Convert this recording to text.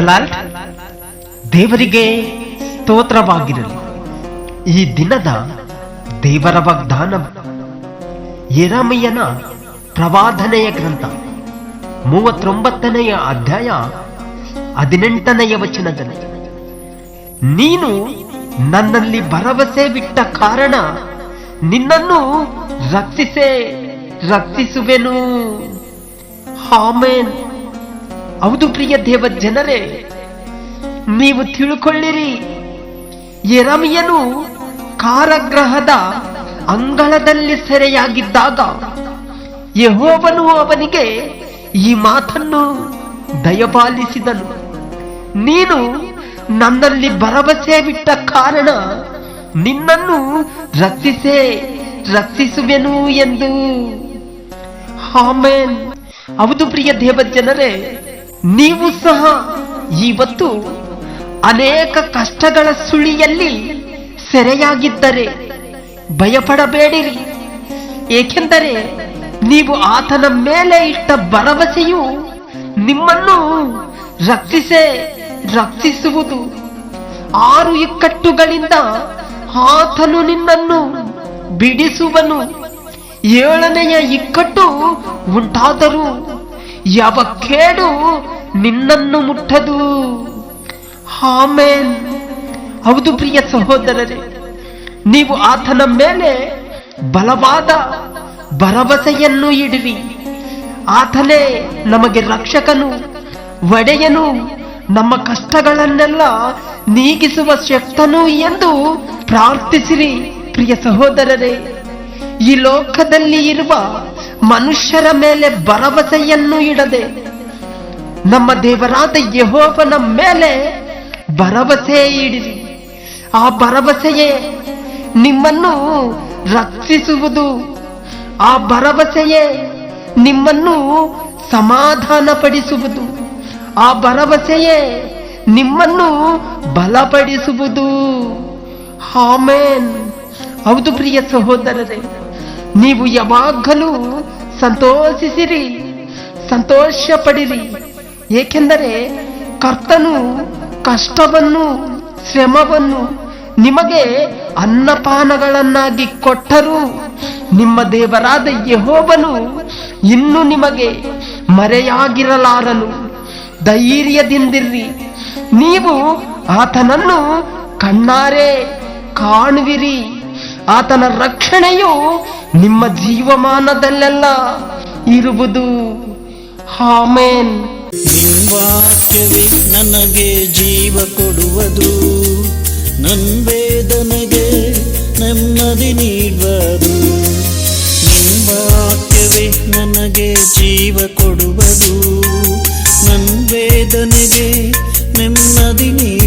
Lord ದೇವರಿಗೆ ಸ್ತೋತ್ರವಾಗಿರಲಿ. ಈ ದಿನದ ದೇವರ ವಾಗ್ದಾನ ಎರಮಯ್ಯನ ಪ್ರವಾದನೆಯ ಗ್ರಂಥ, ಮೂವತ್ತೊಂಬತ್ತನೆಯ ಅಧ್ಯಾಯ ಹದಿನೆಂಟನೆಯ ವಚನದಲ್ಲಿ. ನೀನು ನನ್ನಲ್ಲಿ ಭರವಸೆ ಬಿಟ್ಟ ಕಾರಣ ನಿನ್ನನ್ನು ರಕ್ಷಿಸೇ ರಕ್ಷಿಸುವೆನು ಹಾಮೇನ್ ಹೌದು ಪ್ರಿಯ ದೇವ ಜನರೇ ನೀವು ತಿಳ್ಕೊಳ್ಳಿರಿ. ಎರಮಿಯನು ಕಾರಗ್ರಹದ ಅಂಗಳದಲ್ಲಿ ಸೆರೆಯಾಗಿದ್ದಾಗ ಯಹೋವನು ಅವನಿಗೆ ಈ ಮಾತನ್ನು ದಯಪಾಲಿಸಿದನು. ನೀನು ನನ್ನಲ್ಲಿ ಭರವಸೆ ಬಿಟ್ಟ ಕಾರಣ ನಿನ್ನನ್ನು ರಕ್ಷಿಸೇ, ರಕ್ಷಿಸುವೆನು ಎಂದು. ಆಮೇನ್. ಹೌದು ಪ್ರಿಯ ದೇವ ಜನರೇ ನೀವು ಸಹ ಇವತ್ತು ಅನೇಕ ಕಷ್ಟಗಳ ಸುಳಿಯಲ್ಲಿ ಸೆರೆಯಾಗಿದ್ದರೆ ಭಯಪಡಬೇಡಿರಿ. ಏಕೆಂದರೆ ನೀವು ಆತನ ಮೇಲೆ ಇಟ್ಟ ಭರವಸೆಯು ನಿಮ್ಮನ್ನು ರಕ್ಷಿಸೇ, ರಕ್ಷಿಸುವುದು. ಆರು ಇಕ್ಕಟ್ಟುಗಳಿಂದ ಆತನು ನಿನ್ನನ್ನು ಬಿಡಿಸುವನು. ಏಳನೆಯ ಇಕ್ಕಟ್ಟು ಉಂಟಾದರೂ ಯಾವ ಕೇಡು ನಿನ್ನನ್ನು ಮುಟ್ಟದು. ಆಮೇನ್. ಹೌದು ಪ್ರಿಯ ಸಹೋದರರೇ, ನೀವು ಆತನ ಮೇಲೆ ಬಲವಾದ ಭರವಸೆಯನ್ನು ಇಡಿರಿ ಆತನೇ ನಮಗೆ ರಕ್ಷಕನು, ಒಡೆಯನು, ನಮ್ಮ ಕಷ್ಟಗಳನ್ನೆಲ್ಲ ನೀಗಿಸುವ ಶಕ್ತನು ಎಂದು ಪ್ರಾರ್ಥಿಸಿರಿ ಪ್ರಿಯ ಸಹೋದರರೇ. ಈ ಲೋಕದಲ್ಲಿ ಇರುವ ಮನುಷ್ಯರ ಮೇಲೆ ಭರವಸೆಯನ್ನು ಇಡದೆ ನಮ್ಮ ದೇವರಾದ ಯಹೋವನ ಮೇಲೆ ಭರವಸೆ ಇಡಿರಿ. ಆ ಭರವಸೆಯೇ ನಿಮ್ಮನ್ನು ರಕ್ಷಿಸುವುದು. ಆ ಭರವಸೆಯೇ ನಿಮ್ಮನ್ನು ಸಮಾಧಾನಪಡಿಸುವುದು. ಆ ಭರವಸೆಯೇ ನಿಮ್ಮನ್ನು ಬಲಪಡಿಸುವುದು. ಆಮೇನ್. ಹೌದು ಪ್ರಿಯ ಸಹೋದರರೇ, ನೀವು ಯಾವಾಗಲೂ ಸಂತೋಷಿಸಿರಿ ಸಂತೋಷ ಪಡಿರಿ ಏಕೆಂದರೆ ಕರ್ತನು ಕಷ್ಟವನ್ನು, ಶ್ರಮವನ್ನು ನಿಮಗೆ ಅನ್ನಪಾನಗಳನ್ನಾಗಿ ಕೊಟ್ಟರು ನಿಮ್ಮ ದೇವರಾದ ಯಹೋವನು ಇನ್ನು ನಿಮಗೆ ಮರೆಯಾಗಿರಲಾರನು. ಧೈರ್ಯದಿಂದಿರ್ರಿ ನೀವು ಆತನನ್ನು ಕಣ್ಣಾರೆ ಕಾಣುವಿರಿ. ಆತನ ರಕ್ಷಣೆಯು ನಿಮ್ಮ ಜೀವಮಾನದಲ್ಲೆಲ್ಲ ಇರುವುದು. ಆಮೇನ್. ನಿನ್ವಾಕ್ಯವೇ ನನಗೆ ಜೀವ ಕೊಡುವುದು. ನನ್ ವೇದನೆಗೆ ನೆಮ್ಮದಿ ನೀಡುವುದು. ನಿನ್ವಾಕ್ಯವೇ ನನಗೆ ಜೀವ ಕೊಡುವುದು. ನನ್ ವೇದನೆಗೆ ನೆಮ್ಮದಿ ನೀಡುವುದು